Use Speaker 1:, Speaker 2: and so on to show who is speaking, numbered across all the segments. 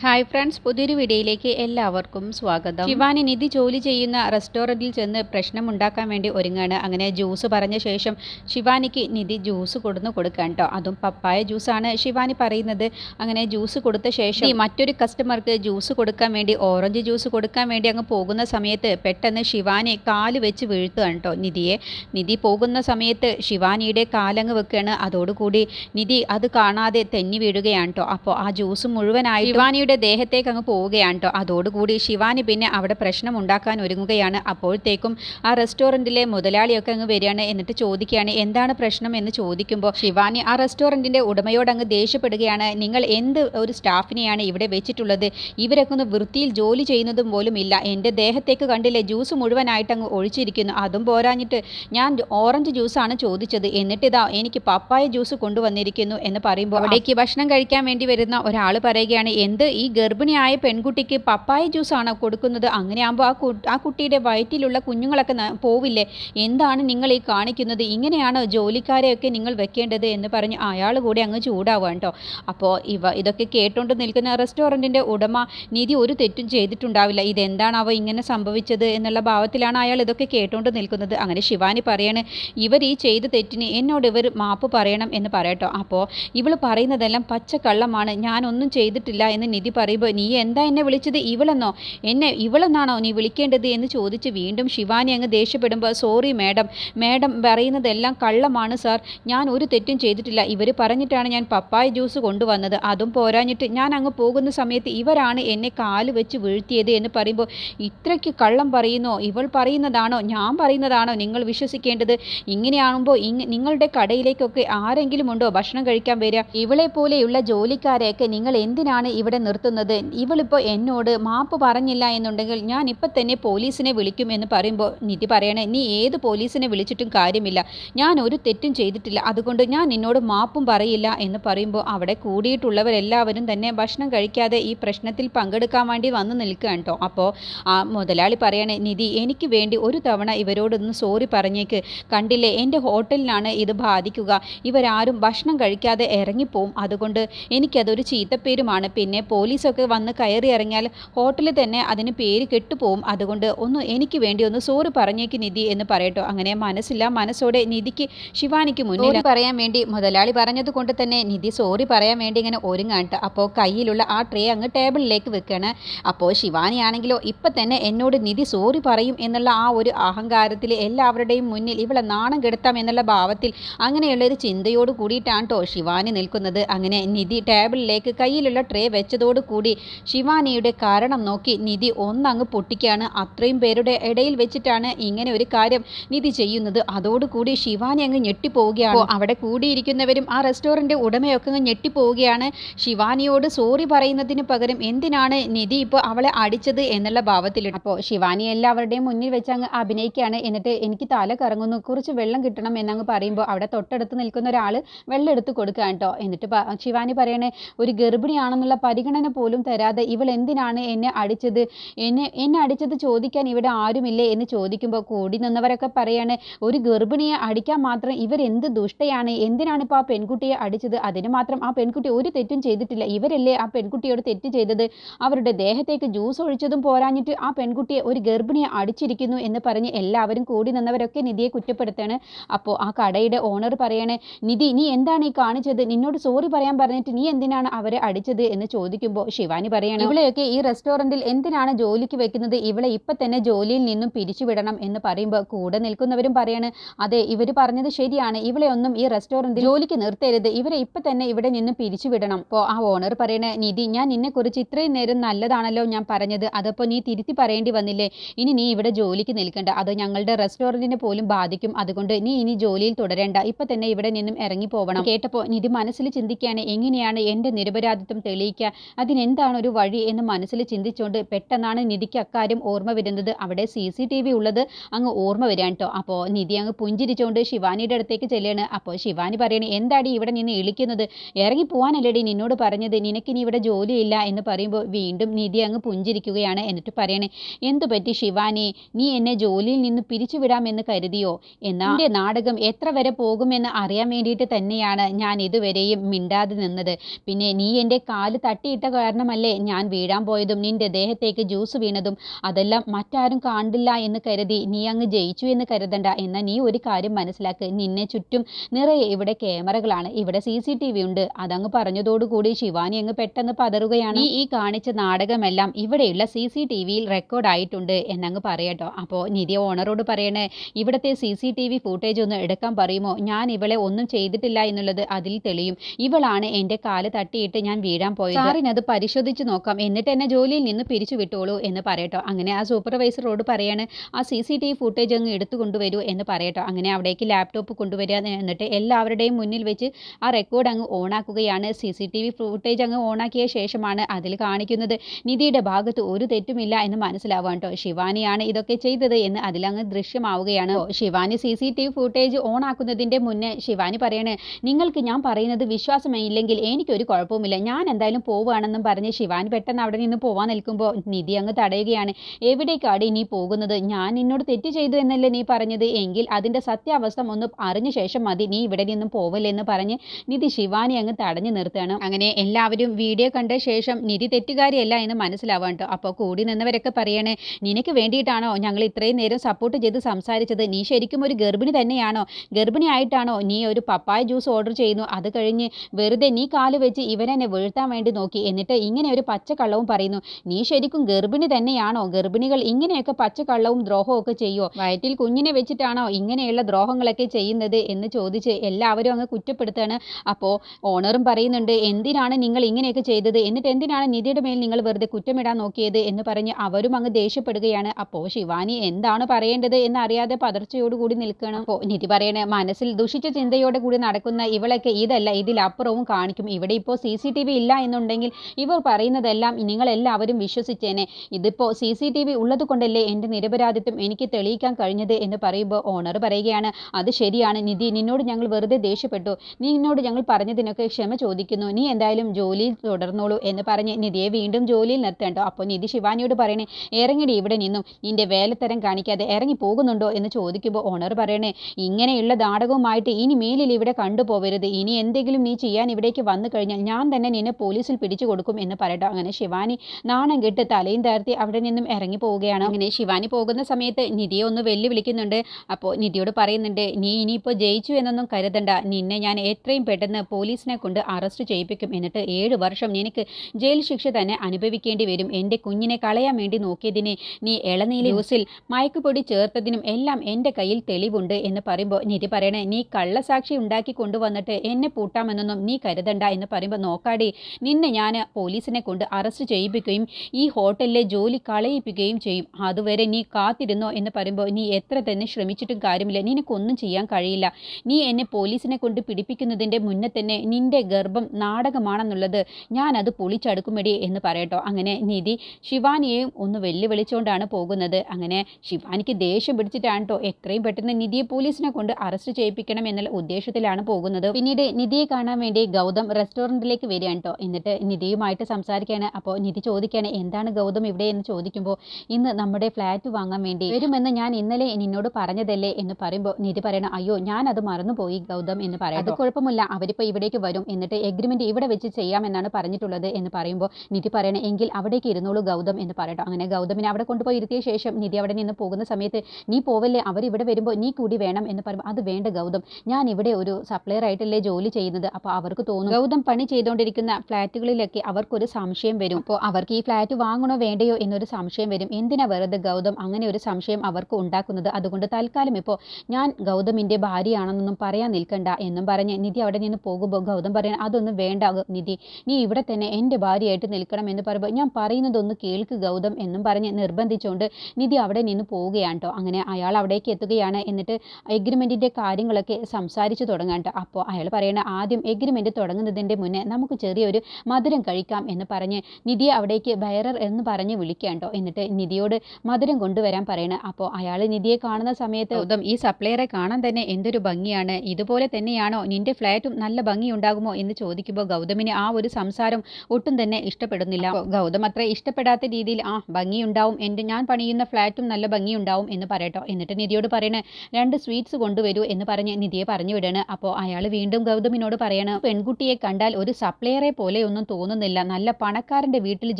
Speaker 1: Hi friends പുതിയൊരു വീഡിയോയിലേക്ക് എല്ലാവർക്കും സ്വാഗതം. ശിവാനി നിധി ജോലി ചെയ്യുന്ന റെസ്റ്റോറന്റിൽ ചെന്ന് പ്രശ്നമുണ്ടാക്കാൻ വേണ്ടി ഒരുങ്ങാണ്. അങ്ങനെ ജ്യൂസ് പറഞ്ഞ ശേഷം ശിവാനിക്ക് നിധി ജ്യൂസ് കൊടുന്ന് കൊടുക്കാൻ കേട്ടോ അതും പപ്പായ ജ്യൂസാണ് ശിവാനി പറയുന്നത്. അങ്ങനെ ജ്യൂസ് കൊടുത്ത ശേഷം ഈ മറ്റൊരു കസ്റ്റമർക്ക് ജ്യൂസ് കൊടുക്കാൻ വേണ്ടി ഓറഞ്ച് ജ്യൂസ് കൊടുക്കാൻ വേണ്ടി അങ്ങ് പോകുന്ന സമയത്ത് പെട്ടെന്ന് ശിവാനി കാൽ വെച്ച് വീഴ്ത്തുകയാണ് കേട്ടോ നിധിയെ. നിധി പോകുന്ന സമയത്ത് ശിവാനിയുടെ കാലങ്ങ് വെക്കുകയാണ്. അതോടുകൂടി നിധി അത് കാണാതെ തെന്നി വീഴുകയാണ് കേട്ടോ അപ്പോൾ ആ ജ്യൂസ് മുഴുവനായി ശിവാനിയുടെ ദേഹത്തേക്ക് അങ്ങ് പോവുകയാണ് കേട്ടോ അതോടുകൂടി ശിവാനി പിന്നെ അവിടെ പ്രശ്നം ഉണ്ടാക്കാൻ ഒരുങ്ങുകയാണ്. അപ്പോഴത്തേക്കും ആ റെസ്റ്റോറന്റിലെ മുതലാളിയൊക്കെ അങ്ങ് വരികയാണ്. എന്നിട്ട് ചോദിക്കുകയാണ് എന്താണ് പ്രശ്നം? എന്ന് ചോദിക്കുമ്പോൾ ശിവാനി ആ റെസ്റ്റോറന്റിന്റെ ഉടമയോട് അങ്ങ് ദേഷ്യപ്പെടുകയാണ്. നിങ്ങൾ എന്ത് ഒരു സ്റ്റാഫിനെയാണ് ഇവിടെ വെച്ചിട്ടുള്ളത്? ഇവരൊക്കെ ഒന്ന് വൃത്തിയിൽ ജോലി ചെയ്യുന്നതും പോലും ഇല്ല. എന്റെ ദേഹത്തേക്ക് കണ്ടില്ലേ ജ്യൂസ് മുഴുവനായിട്ട് അങ്ങ് ഒഴിച്ചിരിക്കുന്നു. അതും പോരാഞ്ഞിട്ട് ഞാൻ ഓറഞ്ച് ജ്യൂസാണ് ചോദിച്ചത്. എന്നിട്ട് ഇതാ എനിക്ക് പപ്പായ ജ്യൂസ് കൊണ്ടുവന്നിരിക്കുന്നു എന്ന് പറയുമ്പോൾ അവിടേക്ക് ഭക്ഷണം കഴിക്കാൻ വേണ്ടി വരുന്ന ഒരാൾ പറയുകയാണ് എന്ത് ഈ ഗർഭിണിയായ പെൺകുട്ടിക്ക് പപ്പായ ജ്യൂസ് ആണ് കൊടുക്കുന്നത്. അങ്ങനെയാകുമ്പോൾ ആ ആ കുട്ടിയുടെ വയറ്റിലുള്ള കുഞ്ഞുങ്ങളൊക്കെ പോവില്ലേ? എന്താണ് നിങ്ങൾ ഈ കാണിക്കുന്നത്? ഇങ്ങനെയാണ് ജോലിക്കാരെയൊക്കെ നിങ്ങൾ വെക്കേണ്ടത് എന്ന് പറഞ്ഞ് അയാൾ കൂടി അങ്ങ് ചൂടാവുക കേട്ടോ അപ്പോൾ ഇവ ഇതൊക്കെ കേട്ടുകൊണ്ട് നിൽക്കുന്ന റെസ്റ്റോറന്റിന്റെ ഉടമ നിധി ഒരു തെറ്റും ചെയ്തിട്ടുണ്ടാവില്ല. ഇതെന്താണാവോ ഇങ്ങനെ സംഭവിച്ചത്? എന്നുള്ള ഭാവത്തിലാണ് അയാൾ ഇതൊക്കെ കേട്ടുകൊണ്ട് നിൽക്കുന്നത്. അങ്ങനെ ശിവാനി പറയാണ് ഇവർ ഈ ചെയ്ത തെറ്റിന് എന്നോട് ഇവർ മാപ്പ് പറയണം എന്ന് പറയട്ടോ. അപ്പോൾ ഇവൾ പറയുന്നതെല്ലാം പച്ചക്കള്ളമാണ്. ഞാനൊന്നും ചെയ്തിട്ടില്ല എന്ന് നിധി പറയുമ്പോൾ നീ എന്താ എന്നെ വിളിച്ചത്? ഇവളെന്നോ? എന്നെ ഇവളെന്നാണോ നീ വിളിക്കേണ്ടത്? എന്ന് ചോദിച്ച് വീണ്ടും ശിവാനി അങ്ങ് ദേഷ്യപ്പെടുമ്പോൾ സോറി മാഡം. മാഡം പറയുന്നതെല്ലാം കള്ളമാണ് സാർ. ഞാൻ ഒരു തെറ്റും ചെയ്തിട്ടില്ല. ഇവർ പറഞ്ഞിട്ടാണ് ഞാൻ പപ്പായ ജ്യൂസ് കൊണ്ടുവന്നത്. അതും പോരാഞ്ഞിട്ട് ഞാൻ അങ്ങ് പോകുന്ന സമയത്ത് ഇവരാണ് എന്നെ കാൽ വെച്ച് വീഴ്ത്തിയത് എന്ന് പറയുമ്പോൾ ഇത്രയ്ക്ക് കള്ളം പറയുന്നോ? ഇവൾ പറയുന്നതാണോ? ഞാൻ പറയുന്നതാണോ നിങ്ങൾ വിശ്വസിക്കേണ്ടത്? ഇങ്ങനെയാകുമ്പോൾ ഇങ് നിങ്ങളുടെ കടയിലേക്കൊക്കെ ആരെങ്കിലും ഉണ്ടോ ഭക്ഷണം കഴിക്കാൻ വരിക? ഇവളെ പോലെയുള്ള ജോലിക്കാരെയൊക്കെ നിങ്ങൾ എന്തിനാണ് ഇവിടെ നിർത്തുന്നത്. ഇവളിപ്പോൾ എന്നോട് മാപ്പ് പറഞ്ഞില്ല എന്നുണ്ടെങ്കിൽ ഞാൻ ഇപ്പം തന്നെ പോലീസിനെ വിളിക്കും എന്ന് പറയുമ്പോൾ നിധി പറയണേ നീ ഏത് പോലീസിനെ വിളിച്ചിട്ടും കാര്യമില്ല. ഞാൻ ഒരു തെറ്റും ചെയ്തിട്ടില്ല. അതുകൊണ്ട് ഞാൻ നിന്നോട് മാപ്പും പറയില്ല എന്ന് പറയുമ്പോൾ അവിടെ കൂടിയിട്ടുള്ളവരെല്ലാവരും തന്നെ ഭക്ഷണം കഴിക്കാതെ ഈ പ്രശ്നത്തിൽ പങ്കെടുക്കാൻ വേണ്ടി വന്നു നിൽക്കുകയാണ് കേട്ടോ അപ്പോൾ ആ മുതലാളി പറയണേ നിധി എനിക്ക് വേണ്ടി ഒരു തവണ ഇവരോടൊന്ന് സോറി പറഞ്ഞേക്ക്. കണ്ടില്ലേ എന്റെ ഹോട്ടലിനാണ് ഇത് ബാധിക്കുക. ഇവരാരും ഭക്ഷണം കഴിക്കാതെ ഇറങ്ങിപ്പോവും. അതുകൊണ്ട് എനിക്കതൊരു ചീത്തപ്പേരുമാണ്. പിന്നെ പോലീസൊക്കെ വന്ന് കയറി ഇറങ്ങിയാൽ ഹോട്ടലിൽ തന്നെ അതിന് പേര് കെട്ടുപോകും അതുകൊണ്ട് ഒന്ന് എനിക്ക് വേണ്ടി ഒന്ന് സോറി പറഞ്ഞേക്ക് നിധി എന്ന് പറയട്ടോ. അങ്ങനെ മനസ്സില്ല മനസ്സോടെ നിധിക്ക് ശിവാനിക്ക് മുന്നിൽ പറയാൻ വേണ്ടി മുതലാളി പറഞ്ഞത് കൊണ്ട് തന്നെ നിധി സോറി പറയാൻ വേണ്ടി ഇങ്ങനെ ഒരുങ്ങാട്ട് അപ്പോൾ കയ്യിലുള്ള ആ ട്രേ അങ്ങ് ടേബിളിലേക്ക് വെക്കുകയാണ് അപ്പോൾ ശിവാനിയാണെങ്കിലോ ഇപ്പം തന്നെ എന്നോട് നിധി സോറി പറയും എന്നുള്ള ആ ഒരു അഹങ്കാരത്തിൽ എല്ലാവരുടെയും മുന്നിൽ ഇവളെ നാണം കെടുത്താം എന്നുള്ള ഭാവത്തിൽ അങ്ങനെയുള്ള ഒരു ചിന്തയോട് കൂടിയിട്ടാണ് കേട്ടോ ശിവാനി നിൽക്കുന്നത്. അങ്ങനെ നിധി ടേബിളിലേക്ക് കയ്യിലുള്ള ട്രേ വെച്ചതോട് കൂടി ശിവാനിയുടെ കാരണം നോക്കി നിധി ഒന്നങ്ങ് പൊട്ടിക്കുകയാണ്. അത്രയും പേരുടെ ഇടയിൽ വെച്ചിട്ടാണ് ഇങ്ങനെ ഒരു കാര്യം നിധി ചെയ്യുന്നത്. അതോടുകൂടി ശിവാനി അങ്ങ് ഞെട്ടിപ്പോവുകയാണ്. അവിടെ കൂടിയിരിക്കുന്നവരും ആ റെസ്റ്റോറന്റ് ഉടമയൊക്കെ അങ്ങ് ഞെട്ടിപ്പോവുകയാണ്. ശിവാനിയോട് സോറി പറയുന്നതിന് പകരം എന്തിനാണ് നിധി ഇപ്പോൾ അവളെ അടിച്ചത് എന്നുള്ള ഭാവത്തിൽ അപ്പോൾ ശിവാനി എല്ലാവരുടെയും മുന്നിൽ വെച്ച് അങ്ങ് അഭിനയിക്കുകയാണ്. എന്നിട്ട് എനിക്ക് തല കറങ്ങുന്നു. കുറച്ച് വെള്ളം കിട്ടണം എന്നങ്ങ് പറയുമ്പോൾ അവിടെ തൊട്ടടുത്ത് നിൽക്കുന്ന ഒരാൾ വെള്ളം എടുത്ത് കൊടുക്കുക കേട്ടോ. എന്നിട്ട് ശിവാനി പറയണേ ഒരു ഗർഭിണിയാണെന്നുള്ള പരിഗണന പോലും തരാതെ ഇവൾ എന്തിനാണ് എന്നെ അടിച്ചത്? എന്നെ എന്നെ അടിച്ചത് ചോദിക്കാൻ ഇവിടെ ആരുമില്ലേ എന്ന് ചോദിക്കുമ്പോൾ കൂടി നിന്നവരൊക്കെ പറയാണ് ഒരു ഗർഭിണിയെ അടിക്കാൻ മാത്രം ഇവരെന്ത് ദുഷ്ടയാണ്? എന്തിനാണ് ഇപ്പോൾ ആ പെൺകുട്ടിയെ അടിച്ചത്? അതിന് മാത്രം ആ പെൺകുട്ടി ഒരു തെറ്റും ചെയ്തിട്ടില്ല. ഇവരല്ലേ ആ പെൺകുട്ടിയോട് തെറ്റ് ചെയ്തത്? അവരുടെ ദേഹത്തേക്ക് ജ്യൂസ് ഒഴിച്ചതും പോരാഞ്ഞിട്ട് ആ പെൺകുട്ടിയെ ഒരു ഗർഭിണിയെ അടിച്ചിരിക്കുന്നു എന്ന് പറഞ്ഞ് എല്ലാവരും കൂടി നിന്നവരൊക്കെ നിധിയെ കുറ്റപ്പെടുത്താണ്. അപ്പോൾ ആ കടയുടെ ഓണർ പറയണേ നിധി നീ എന്താണ് ഈ കാണിച്ചത്? നിന്നോട് സോറി പറയാൻ പറഞ്ഞിട്ട് നീ എന്തിനാണ് അവരെ അടിച്ചത്? എന്ന് ചോദിക്കുമ്പോൾ ശിവാനി പറയണം ഇവളെയൊക്കെ ഈ റെസ്റ്റോറന്റിൽ എന്തിനാണ് ജോലിക്ക് വെക്കുന്നത്? ഇവളെ ഇപ്പം തന്നെ ജോലിയിൽ നിന്നും പിരിച്ചുവിടണം എന്ന് പറയുമ്പോൾ കൂടെ നിൽക്കുന്നവരും പറയാണ് അതെ ഇവർ പറഞ്ഞത് ശരിയാണ്. ഇവളെ ഒന്നും ഈ റെസ്റ്റോറന്റിൽ ജോലിക്ക് നിർത്തരുത്. ഇവരെ ഇപ്പം തന്നെ ഇവിടെ നിന്ന് പിരിച്ചുവിടണം. അപ്പോൾ ആ ഓണർ പറയണ നിധി ഞാൻ നിന്നെക്കുറിച്ച് ഇത്രയും നേരം നല്ലതാണല്ലോ ഞാൻ പറഞ്ഞത്. അതപ്പോൾ നീ തിരുത്തി പറയേണ്ടി വന്നില്ലേ? ഇനി നീ ഇവിടെ ജോലിക്ക് നിൽക്കണ്ട. അത് ഞങ്ങളുടെ റെസ്റ്റോറന്റിനെ പോലും ബാധിക്കും. അതുകൊണ്ട് നീ ഇനി ജോലിയിൽ തുടരേണ്ട. ഇപ്പം തന്നെ ഇവിടെ നിന്നും ഇറങ്ങി പോവണം. കേട്ടപ്പോൾ നിധി മനസ്സിൽ ചിന്തിക്കുകയാണ് എങ്ങനെയാണ് എന്റെ നിരപരാധിത്വം തെളിയിക്കുക അതിനെന്താണ് ഒരു വഴി എന്ന് മനസ്സിൽ ചിന്തിച്ചുകൊണ്ട് പെട്ടെന്നാണ് നിധിക്ക് അക്കാര്യം ഓർമ്മ വരുന്നത്. അവിടെ സി സി ടി വി ഉള്ളത് അങ്ങ് ഓർമ്മ വരികയാണ് കേട്ടോ അപ്പോൾ നിധി അങ്ങ് പുഞ്ചിരിച്ചുകൊണ്ട് ശിവാനിയുടെ അടുത്തേക്ക് ചെല്ലുകയാണ് അപ്പോൾ ശിവാനി പറയണേ എന്താടി ഇവിടെ നിന്ന് ഇളിക്കുന്നത്? ഇറങ്ങി പോകാനല്ലേടി നിന്നോട് പറഞ്ഞത്? നിനക്കിനി ഇവിടെ ജോലിയില്ല എന്ന് പറയുമ്പോൾ വീണ്ടും നിധി അങ്ങ് പുഞ്ചിരിക്കുകയാണ് എന്നിട്ട് പറയണേ എന്തു പറ്റി ശിവാനി? നീ എന്നെ ജോലിയിൽ നിന്ന് പിരിച്ചുവിടാമെന്ന് കരുതിയോ? എന്നാൽ എന്റെ നാടകം എത്ര വരെ പോകുമെന്ന് അറിയാൻ വേണ്ടിയിട്ട് തന്നെയാണ് ഞാൻ ഇതുവരെയും മിണ്ടാതെ നിന്നത്. പിന്നെ നീ എന്റെ കാൽ തട്ടിയിട്ട കാരണമല്ലേ ഞാൻ വീഴാൻ പോയതും നിന്റെ ദേഹത്തേക്ക് ജ്യൂസ് വീണതും? അതെല്ലാം മറ്റാരും കാണില്ല എന്ന് കരുതി നീ അങ്ങ് ജയിച്ചു എന്ന് കരുതണ്ട. എന്നാൽ നീ ഒരു കാര്യം മനസ്സിലാക്ക്. നിന്നെ ചുറ്റും നിറയെ ഇവിടെ ക്യാമറകളാണ്. ഇവിടെ സി സി ടി വി ഉണ്ട്. അതങ്ങ് പറഞ്ഞതോടുകൂടി ശിവാനി അങ്ങ് പെട്ടെന്ന് പതറുകയാണ്. ഈ കാണിച്ച നാടകമെല്ലാം ഇവിടെയുള്ള സി സി ടി വിയിൽ റെക്കോർഡ് ആയിട്ടുണ്ട് എന്നങ്ങ് പറയട്ടോ അപ്പോൾ നിധി ഓണറോട് പറയണേ ഇവിടുത്തെ C C T V footage ഒന്ന് എടുക്കാൻ പറയുമോ? ഞാൻ ഇവളെ ഒന്നും ചെയ്തിട്ടില്ല എന്നുള്ളത് അതിൽ തെളിയും. ഇവളാണ് എന്റെ കാൽ തട്ടിയിട്ട് ഞാൻ വീഴാൻ പോയത്. സാറിനത് പരിശോധിച്ച് നോക്കാം. എന്നിട്ട് എന്നെ ജോലിയിൽ നിന്ന് പിരിച്ചു വിട്ടോളൂ എന്ന് പറയട്ടോ. അങ്ങനെ ആ സൂപ്പർവൈസറോട് പറയാണ് ആ C C T V footage അങ്ങ് എടുത്തു കൊണ്ടുവരൂ എന്ന് പറയട്ടോ. അങ്ങനെ അവിടേക്ക് ലാപ്ടോപ്പ് കൊണ്ടുവരിക എന്നിട്ട് എല്ലാവരുടെയും മുന്നിൽ വെച്ച് ആ റെക്കോർഡ് അങ്ങ് ഓണാക്കുകയാണ്. C C T V footage അങ്ങ് ഓണാക്കിയ ശേഷമാണ് അതിൽ കാണിക്കുന്നത്. നിധിയുടെ ഭാഗത്ത് ഒരു തെറ്റുമില്ല എന്ന് മനസ്സിലാവാൻ കേട്ടോ. ശിവാനിയാണ് ഇതൊക്കെ ചെയ്തത് എന്ന് അതിലങ്ങ് ദൃശ്യമാവുകയാണ്. Shivani C C T V footage on ആക്കുന്നതിന്റെ മുന്നേ ശിവാനി പറയാണ് നിങ്ങൾക്ക് ഞാൻ പറയുന്നത് വിശ്വാസമില്ലെങ്കിൽ എനിക്കൊരു കുഴപ്പവുമില്ല. ഞാൻ എന്തായാലും പോവുകയാണെന്നും പറഞ്ഞ് ശിവാൻ പെട്ടെന്ന് അവിടെ നിന്ന് പോവാൻ നിൽക്കുമ്പോൾ നിധി അങ്ങ് തടയുകയാണ്. എവിടേക്കാണ് ഇനി പോകുന്നത്? ഞാൻ നിന്നോട് തെറ്റ് ചെയ്തു എന്നല്ലേ നീ പറഞ്ഞത്? എങ്കിൽ അതിന്റെ സത്യാവസ്ഥ ഒന്ന് അറിഞ്ഞ ശേഷം മതി. നീ ഇവിടെ നിന്നും പോവല്ലെന്ന് പറഞ്ഞ് നിധി ശിവാനി അങ്ങ് തടഞ്ഞു നിർത്തുകയാണ്. അങ്ങനെ എല്ലാവരും വീഡിയോ കണ്ട ശേഷം നിധി തെറ്റുകാരിയല്ല എന്ന് മനസ്സിലാവാൻ കേട്ടോ അപ്പോൾ കൂടി നിന്നവരൊക്കെ പറയണേ നിനക്ക് വേണ്ടിയിട്ടാണോ ഞങ്ങൾ ഇത്രയും നേരം സപ്പോർട്ട് ചെയ്ത് സംസാരിച്ചത്? നീ ശരിക്കും ഒരു ഗർഭിണി തന്നെയാണോ? ഗർഭിണി ആയിട്ടാണോ നീ ഒരു പപ്പായ ജ്യൂസ് ഓർഡർ ചെയ്യുന്നു? അത് കഴിഞ്ഞ് വെറുതെ നീ കാൽ വെച്ച് ഇവനെന്നെ വീഴ്ത്താൻ വേണ്ടി നോക്കി. എന്നിട്ട് ഇങ്ങനെ ഒരു പച്ചക്കള്ളവും പറയുന്നു നീ ശരിക്കും ഗർഭിണി തന്നെയാണോ? ഗർഭിണികൾ ഇങ്ങനെയൊക്കെ പച്ചക്കള്ളവും ദ്രോഹവും ഒക്കെ ചെയ്യുമോ വയറ്റിൽ കുഞ്ഞിനെ വെച്ചിട്ടാണോ ഇങ്ങനെയുള്ള ദ്രോഹങ്ങളൊക്കെ ചെയ്യുന്നത്? എന്ന് ചോദിച്ച് എല്ലാവരും അങ്ങ് കുറ്റപ്പെടുത്താണ്. അപ്പോൾ ഓണറും പറയുന്നുണ്ട് എന്തിനാണ് നിങ്ങൾ ഇങ്ങനെയൊക്കെ ചെയ്തത്? എന്നിട്ട് എന്തിനാണ് നിധിയുടെ മേൽ നിങ്ങൾ വെറുതെ കുറ്റമിടാൻ നോക്കിയത്? എന്ന് പറഞ്ഞ് അവരും അങ്ങ് ദേഷ്യപ്പെടുകയാണ്. അപ്പോൾ ശിവാനി എന്താണ് പറയേണ്ടത് എന്ന് അറിയാതെ പതർച്ചയോടുകൂടി നിൽക്കണം അപ്പോൾ നിധി പറയണേ മനസ്സിൽ ദുഷിച്ച ചിന്തയോടെ കൂടി നടക്കുന്ന ഇവളൊക്കെ ഇതല്ല ഇതിലപ്പുറവും കാണിക്കും. ഇവിടെ ഇപ്പോൾ സി സി ടി വി ഇല്ല എന്നുണ്ടെങ്കിൽ ഇവർ പറയുന്നതെല്ലാം നിങ്ങളെല്ലാവരും വിശ്വസിച്ചേനെ. ഇതിപ്പോൾ സി സി ടി വി ഉള്ളത് കൊണ്ടല്ലേ എന്റെ നിരപരാധിത്വം എനിക്ക് തെളിയിക്കാൻ കഴിഞ്ഞത് എന്ന് പറയുമ്പോൾ ഓണർ പറയുകയാണ് അത് ശരിയാണ്. നിധി നിന്നോട് ഞങ്ങൾ വെറുതെ ദേഷ്യപ്പെട്ടു. നീ നിന്നോട് ഞങ്ങൾ പറഞ്ഞതിനൊക്കെ ക്ഷമ ചോദിക്കുന്നു. നീ എന്തായാലും ജോലിയിൽ തുടർന്നോളൂ എന്ന് പറഞ്ഞ് നിധിയെ വീണ്ടും ജോലിയിൽ നിർത്തേണ്ടോ അപ്പോൾ നിധി ശിവാനിയോട് പറയണേ ഇറങ്ങിടി ഇവിടെ നിന്നും. നിന്റെ വേലത്തരം കാണിക്കാതെ ഇറങ്ങി പോകുന്നുണ്ടോ? എന്ന് ചോദിക്കുമ്പോൾ ഓണർ പറയണേ ഇങ്ങനെയുള്ള നാടകവുമായിട്ട് ഇനി മേലിൽ ഇവിടെ കണ്ടുപോകരുത് ഇനി എന്തെങ്കിലും നീ ചെയ്യാൻ ഇവിടേക്ക് വന്നു കഴിഞ്ഞാൽ ഞാൻ തന്നെ നിന്നെ പോലീസിൽ പിടിച്ചു കൊടുക്കും എന്ന് പറയട്ടോ. അങ്ങനെ ശിവാനി നാണം കെട്ട് തലയും താഴ്ത്തി അവിടെ നിന്നും ഇറങ്ങി പോവുകയാണ്. അങ്ങനെ ശിവാനി പോകുന്ന സമയത്ത് നിധിയെ ഒന്ന് വെല്ലുവിളിക്കുന്നുണ്ട്. അപ്പോൾ നിധിയോട് പറയുന്നുണ്ട് നീ ഇനിയിപ്പോൾ ജയിച്ചു എന്നൊന്നും കരുതണ്ട. നിന്നെ ഞാൻ എത്രയും പെട്ടെന്ന് പോലീസിനെ കൊണ്ട് അറസ്റ്റ് ചെയ്യിപ്പിക്കും. എന്നിട്ട് ഏഴ് വർഷം നിനക്ക് ജയിൽ ശിക്ഷ തന്നെ അനുഭവിക്കേണ്ടി വരും. എന്റെ കുഞ്ഞിനെ കളയാൻ വേണ്ടി നോക്കിയതിനെ നീ ഇളനീല ജ്യൂസിൽ മയക്കുപൊടി ചേർത്തതിനും എല്ലാം എന്റെ കയ്യിൽ തെളിവുണ്ട് എന്ന് പറയുമ്പോൾ നിധി പറയണേ നീ കള്ളസാക്ഷി ഉണ്ടാക്കി കൊണ്ടുവന്നിട്ട് എന്നെ പൂട്ടാമെന്നൊന്നും നീ കരുതണ്ട എന്ന് പറയുമ്പോൾ നോക്കാടി നിന്നെ ഞാൻ പോലീസിനെ കൊണ്ട് അറസ്റ്റ് ചെയ്യിപ്പിക്കുകയും ഈ ഹോട്ടലിലെ ജോലി കളയിപ്പിക്കുകയും ചെയ്യും. അതുവരെ നീ കാത്തിരുന്നോ എന്ന് പറയുമ്പോൾ നീ എത്ര തന്നെ ശ്രമിച്ചിട്ടും കാര്യമില്ല. നിനക്കൊന്നും ചെയ്യാൻ കഴിയില്ല. നീ എന്നെ പോലീസിനെ കൊണ്ട് പിടിപ്പിക്കുന്നതിന്റെ മുന്നേ തന്നെ നിന്റെ ഗർഭം നാടകമാണെന്നുള്ളത് ഞാനത് പൊളിച്ചടുക്കുമെടി എന്ന് പറയട്ടോ. അങ്ങനെ നിധി ശിവാനിയെയും ഒന്ന് വെല്ലുവിളിച്ചുകൊണ്ടാണ് പോകുന്നത്. അങ്ങനെ ശിവാനിക്ക് ദേഷ്യം പിടിച്ചിട്ടാണ് കേട്ടോ എത്രയും പെട്ടെന്ന് നിധിയെ പോലീസിനെ കൊണ്ട് അറസ്റ്റ് ചെയ്യിപ്പിക്കണം എന്നുള്ള ഉദ്ദേശത്തിലാണ് പോകുന്നത്. പിന്നീട് നിധിയെ കാണാൻ വേണ്ടി ഗൗതം റെസ്റ്റോറന്റിലേക്ക് വരികയാണ് കേട്ടോ എന്നിട്ട് നിധിയുമായിട്ട് സംസാരിക്കുകയാണ്. അപ്പോൾ നിധി ചോദിക്കുകയാണ് എന്താണ് ഗൗതം ഇവിടെ എന്ന് ചോദിക്കുമ്പോൾ ഇന്ന് നമ്മുടെ ഫ്ലാറ്റ് വാങ്ങാൻ വേണ്ടി വരുമെന്ന് ഞാൻ ഇന്നലെ നിന്നോട് പറഞ്ഞതല്ലേ? എന്ന് പറയുമ്പോൾ നിധി പറയണം അയ്യോ ഞാൻ അത് മറന്നുപോയി ഗൗതം എന്ന് പറയാം അത് കുഴപ്പമില്ല അവരിപ്പോൾ ഇവിടേക്ക് വരും. എന്നിട്ട് എഗ്രിമെന്റ് ഇവിടെ വെച്ച് ചെയ്യാമെന്നാണ് പറഞ്ഞിട്ടുള്ളത് എന്ന് പറയുമ്പോൾ നിധി പറയണം എങ്കിൽ അവിടേക്ക് ഇരുന്നോളൂ ഗൗതം എന്ന് പറയട്ടോ. അങ്ങനെ ഗൗതമിനെ അവിടെ കൊണ്ടുപോയി ഇരുത്തിയ ശേഷം നിധി അവിടെ നിന്ന് പോകുന്ന സമയത്ത് നീ പോവല്ലേ? അവർ ഇവിടെ വരുമ്പോൾ നീ കൂടി വേണം എന്ന് പറയുമ്പോൾ അത് വേണ്ട ഗൗതം. ഞാൻ ഇവിടെ ഒരു സപ്ലയർ ആയിട്ടല്ലേ ജോലി ചെയ്യുന്നത്? അപ്പോൾ അവർക്ക് തോന്നും ഗൗതം പണി ചെയ്തുകൊണ്ടിരിക്കുന്ന ഫ്ലാറ്റുകളിലൊക്കെ അവർക്കൊരു സംശയം വരും. അപ്പോൾ അവർക്ക് ഈ ഫ്ലാറ്റ് വാങ്ങണോ വേണ്ടയോ എന്നൊരു സംശയം വരും. എന്തിനാ വെറുതെ ഗൗതം അങ്ങനെ ഒരു സംശയം അവർക്ക് ഉണ്ടാക്കുന്നത്? അതുകൊണ്ട് തൽക്കാലം ഇപ്പോൾ ഞാൻ ഗൗതമിന്റെ ഭാര്യയാണെന്നൊന്നും പറയാൻ നിൽക്കണ്ട എന്നും പറഞ്ഞ് നിധി അവിടെ നിന്ന് പോകുമ്പോൾ ഗൗതം പറയാൻ അതൊന്നും വേണ്ട നിധി. നീ ഇവിടെ തന്നെ എന്റെ ഭാര്യയായിട്ട് നിൽക്കണം എന്ന് പറയുമ്പോൾ ഞാൻ പറയുന്നതൊന്ന് കേൾക്ക് ഗൗതം എന്നും പറഞ്ഞ് നിർബന്ധിച്ചുകൊണ്ട് നിധി അവിടെ നിന്ന് പോവുകയാണ് കേട്ടോ അങ്ങനെ അയാൾ അവിടേക്ക് എത്തുകയാണ്. എന്നിട്ട് എഗ്രിമെന്റിന്റെ കാര്യങ്ങളൊക്കെ സംസാരിച്ച് തുടങ്ങാൻ അപ്പോൾ അയാൾ പറയണ ആദ്യം എഗ്രിമെന്റ് തുടങ്ങുന്നതിന്റെ മുന്നേ നമുക്ക് ചെറിയൊരു മധുരം കഴിക്കാം എന്ന് പറഞ്ഞ് നിധിയെ അവിടേക്ക് ബയറർ എന്ന് പറഞ്ഞ് വിളിക്കാൻ കേട്ടോ എന്നിട്ട് നിധിയോട് മധുരം കൊണ്ടുവരാൻ പറയണ. അപ്പോൾ അയാൾ നിധിയെ കാണുന്ന സമയത്ത് ഗൗതം ഈ സപ്ലയറെ കാണാൻ തന്നെ എന്തൊരു ഭംഗിയാണ്. ഇതുപോലെ തന്നെയാണോ? നിന്റെ ഫ്ലാറ്റും നല്ല ഭംഗി ഉണ്ടാകുമോ എന്ന് ചോദിക്കുമ്പോൾ ഗൗതമിന് ആ ഒരു സംസാരം ഒട്ടും തന്നെ ഇഷ്ടപ്പെടുന്നില്ല. ഗൗതം അത്ര ഇഷ്ടപ്പെടാത്ത രീതിയിൽ ആ ഭംഗിയുണ്ടാവും. എന്റെ ഞാൻ പണിയുന്ന ഫ്ലാറ്റും നല്ല ഭംഗിയുണ്ടാവും എന്ന് പറയട്ടോ. എന്നിട്ട് നിധിയോട് പറയണേ രണ്ട് സ്വീറ്റ്സ് കൊണ്ടുവരൂ എന്ന് പറഞ്ഞ് നിധിയെ പറഞ്ഞു വിടണേ. അപ്പോൾ അയാൾ വീണ്ടും ഗൗതമിനോട് പറയണ പെൺകുട്ടിയെ കണ്ടാൽ ഒരു സപ്ലയറെ പോലെ ഒന്നും തോന്നുന്നില്ല നല്ല പണക്കാരന്റെ വീട്ടിൽ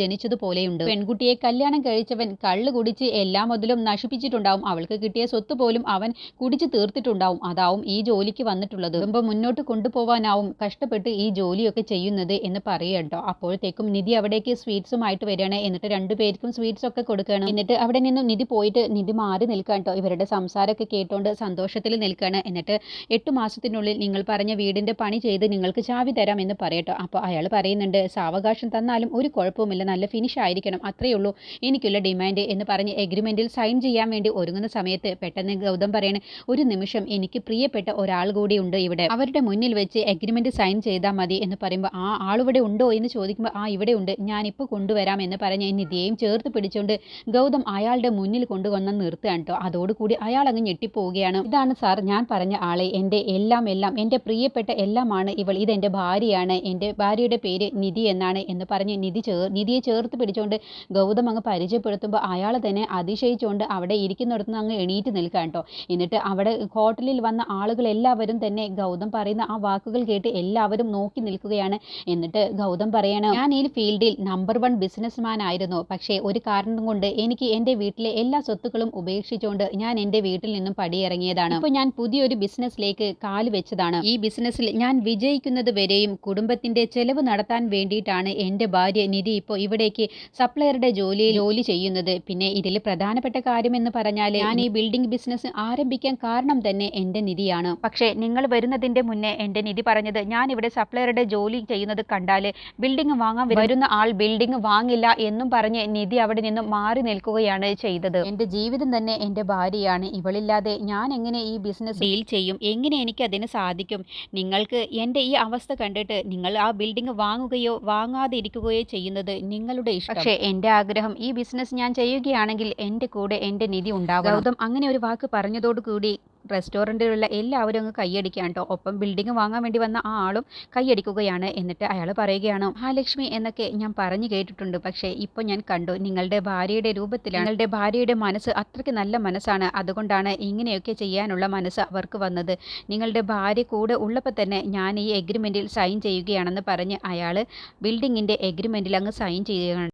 Speaker 1: ജനിച്ചതുപോലെയുണ്ട്. പെൺകുട്ടിയെ കല്യാണം കഴിച്ചവൻ കള്ള് കുടിച്ച് എല്ലാ മുതലും നശിപ്പിച്ചിട്ടുണ്ടാവും. അവൾക്ക് കിട്ടിയ സ്വത്ത് പോലും അവൻ കുടിച്ചു തീർത്തിട്ടുണ്ടാവും. അതാവും ഈ ജോലിക്ക് വന്നിട്ടുള്ളത്. കുടുംബം മുന്നോട്ട് കൊണ്ടുപോകാനാവും കഷ്ടപ്പെട്ട് ഈ ജോലിയൊക്കെ ചെയ്യുന്നത് എന്ന് പറയട്ടോ അപ്പോഴത്തേക്കും നിധി അവിടേക്ക് സ്വീറ്റ്സുമായിട്ട് വരികയാണ്. എന്നിട്ട് രണ്ടുപേർക്കും സ്വീറ്റ്സ് ഒക്കെ കൊടുക്കണം എന്നിട്ട് അവിടെ നിന്നും നിധി പോയിട്ട് നിധി മാറി നിൽക്കാൻ കേട്ടോ. ഇവരുടെ സംസാരമൊക്കെ കേട്ടോണ്ട് സന്തോഷത്തിൽ നിൽക്കുകയാണ്. എന്നിട്ട് എട്ട് മാസത്തിനുള്ളിൽ നിങ്ങൾ പറഞ്ഞ വീടിന്റെ പണി ചെയ്ത് നിങ്ങൾക്ക് ചാവി തരാം എന്ന് പറയട്ടോ അപ്പോൾ അയാൾ പറയുന്നുണ്ട് സാവകാശം തന്നാലും ഒരു കുഴപ്പവുമില്ല. നല്ല ഫിനിഷ് ആയിരിക്കണം. അത്രയേ ഉള്ളൂ. എനിക്കുള്ള ഡിമാൻഡ് എന്ന് പറഞ്ഞ് എഗ്രിമെന്റിൽ സൈൻ ചെയ്യാൻ വേണ്ടി ഒരുങ്ങുന്ന സമയത്ത് പെട്ടെന്ന് ഗൗതം പറയണേ ഒരു നിമിഷം എനിക്ക് പ്രിയപ്പെട്ട ഒരാൾ കൂടി ഉണ്ട് ഇവിടെ. അവരുടെ മുന്നിൽ വെച്ച് എഗ്രിമെന്റ് സൈൻ ചെയ്താൽ മതി എന്ന് പറയുമ്പോൾ ആ ആളിവിടെ ഉണ്ടോ? എന്ന് ചോദിക്കുമ്പോൾ ആ ഇവിടെ ഉണ്ട്. ഞാനിപ്പോൾ കൊണ്ടുവരാം എന്ന് പറഞ്ഞ് നിധിയെയും ചേർത്ത് പിടിച്ചുകൊണ്ട് ഗൗതം അയാളുടെ മുന്നിൽ കൊണ്ടുവന്ന് നിർത്തുകയാണ് കേട്ടോ അതോടുകൂടി അയാൾ അങ്ങ് ഞെട്ടിപ്പോവുകയാണ്. ഇതാണ് സാർ ഞാൻ പറഞ്ഞ ആളെ. എന്റെ എല്ലാം എല്ലാം എന്റെ പ്രിയപ്പെട്ട എല്ലാമാണ് ഇവൾ. ഇതെന്റെ ഭാര്യയാണ്. എന്റെ ഭാര്യയുടെ പേര് നിധി എന്നാണ് എന്ന് പറഞ്ഞ് നിധി ചേർ നിധിയെ ചേർത്ത് പിടിച്ചുകൊണ്ട് ഗൗതം അങ്ങ് പരിചയപ്പെടുത്തുമ്പോൾ അയാൾ തന്നെ അതിശയിച്ചുകൊണ്ട് അവിടെ ഇരിക്കുന്നിടത്ത് നിന്ന് അങ്ങ് എണീറ്റ് നിൽക്കുക കേട്ടോ എന്നിട്ട് അവിടെ ഹോട്ടലിൽ വന്ന ആളുകൾ എല്ലാവരും തന്നെ ഗൗതം പറയുന്ന ആ വാക്കുകൾ കേട്ട് എല്ലാവരും നോക്കി നിൽക്കുകയാണ്. എന്നിട്ട് ഗൗതം പറയണം ഞാൻ ഈ ഫീൽഡിൽ നമ്പർ വൺ ബിസിനസ്മാൻ ആയിരുന്നു. പക്ഷേ ഒരു കാരണം കൊണ്ട് എനിക്ക് എന്റെ വീട്ടിലെ എല്ലാ സ്വത്തുക്കളും ഉപേക്ഷിച്ചുകൊണ്ട് ഞാൻ എന്റെ വീട്ടിൽ നിന്നും പടിയിറങ്ങിയതാണ്. ഇപ്പോൾ ഞാൻ പുതിയൊരു ബിസിനസ്സിലേക്ക് കാൽ വെച്ചതാണ്. ഈ ബിസിനസ്സിൽ ഞാൻ വിജയിക്കുന്നത് വരെയും കുടുംബത്തിന്റെ ചെലവ് നടത്താൻ വേണ്ടിയിട്ടാണ് എന്റെ ഭാര്യ നിധി ഇപ്പോൾ ഇവിടേക്ക് സപ്ലയറുടെ ജോലി ജോലി ചെയ്യുന്നത്. പിന്നെ ഇതിൽ പ്രധാനപ്പെട്ട കാര്യം എന്ന് പറഞ്ഞാൽ ഞാൻ ഈ ബിൽഡിംഗ് ബിസിനസ് ആരംഭിക്കാൻ കാരണം തന്നെ എന്റെ നിധിയാണ്. പക്ഷേ നിങ്ങൾ വരുന്നതിന്റെ മുന്നേ എന്റെ നിധി പറഞ്ഞത് ഞാൻ ഇവിടെ സപ്ലയറുടെ ജോലി ചെയ്യുന്നത് കണ്ടാൽ ബിൽഡിംഗ് വാങ്ങാൻ വരുന്ന ആൾ ബിൽഡിംഗ് വാങ്ങില്ല എന്നും പറഞ്ഞ് നിധി അവിടെ നിന്നും മാറി നിൽക്കുകയാണ് ചെയ്തത്. എന്റെ ജീവിതം തന്നെ എന്റെ ഭാര്യയാണ്. ഇവളില്ലാതെ ഞാൻ എങ്ങനെ ഈ ബിസിനസ് ഡീൽ ചെയ്യും? എങ്ങനെ എനിക്ക് അതിന് സാധിക്കും? നിങ്ങൾക്ക് എന്റെ ഈ അവസ്ഥ കണ്ടിട്ട് നിങ്ങൾ ആ ബിൽഡിംഗ് വാങ്ങുകയോ വാങ്ങാതെ ഇരിക്കുകയോ ചെയ്യുന്നത് നിങ്ങളുടെ ഇഷ്ടം. പക്ഷേ എന്റെ ആഗ്രഹം ഈ ബിസിനസ് ഞാൻ ചെയ്യുകയാണെങ്കിൽ എന്റെ കൂടെ എന്റെ നിധി ഉണ്ടാകും ഗൗതം അങ്ങനെ ഒരു വാക്ക് പറഞ്ഞതോടുകൂടി റെസ്റ്റോറന്റിലുള്ള എല്ലാവരും അങ്ങ് കൈയടിക്കുകയാണ് കേട്ടോ ഒപ്പം ബിൽഡിംഗ് വാങ്ങാൻ വേണ്ടി വന്ന ആ ആളും കൈയടിക്കുകയാണ്. എന്നിട്ട് അയാൾ പറയുകയാണ് മഹാലക്ഷ്മി എന്നൊക്കെ ഞാൻ പറഞ്ഞു കേട്ടിട്ടുണ്ട്. പക്ഷേ ഇപ്പോൾ ഞാൻ കണ്ടു നിങ്ങളുടെ ഭാര്യയുടെ രൂപത്തിൽ നിങ്ങളുടെ ഭാര്യയുടെ മനസ്സ് അത്രയ്ക്ക് നല്ല മനസ്സാണ്. അതുകൊണ്ടാണ് ഇങ്ങനെയൊക്കെ ചെയ്യാനുള്ള മനസ്സ് അവർക്ക് വന്നത്. നിങ്ങളുടെ ഭാര്യ കൂടെ ഉള്ളപ്പോൾ തന്നെ ഞാൻ ഈ എഗ്രിമെന്റിൽ സൈൻ ചെയ്യുകയാണെന്ന് പറഞ്ഞ് അയാൾ ബിൽഡിങ്ങിന്റെ എഗ്രിമെന്റിൽ അങ്ങ് സൈൻ ചെയ്യുകയാണ്.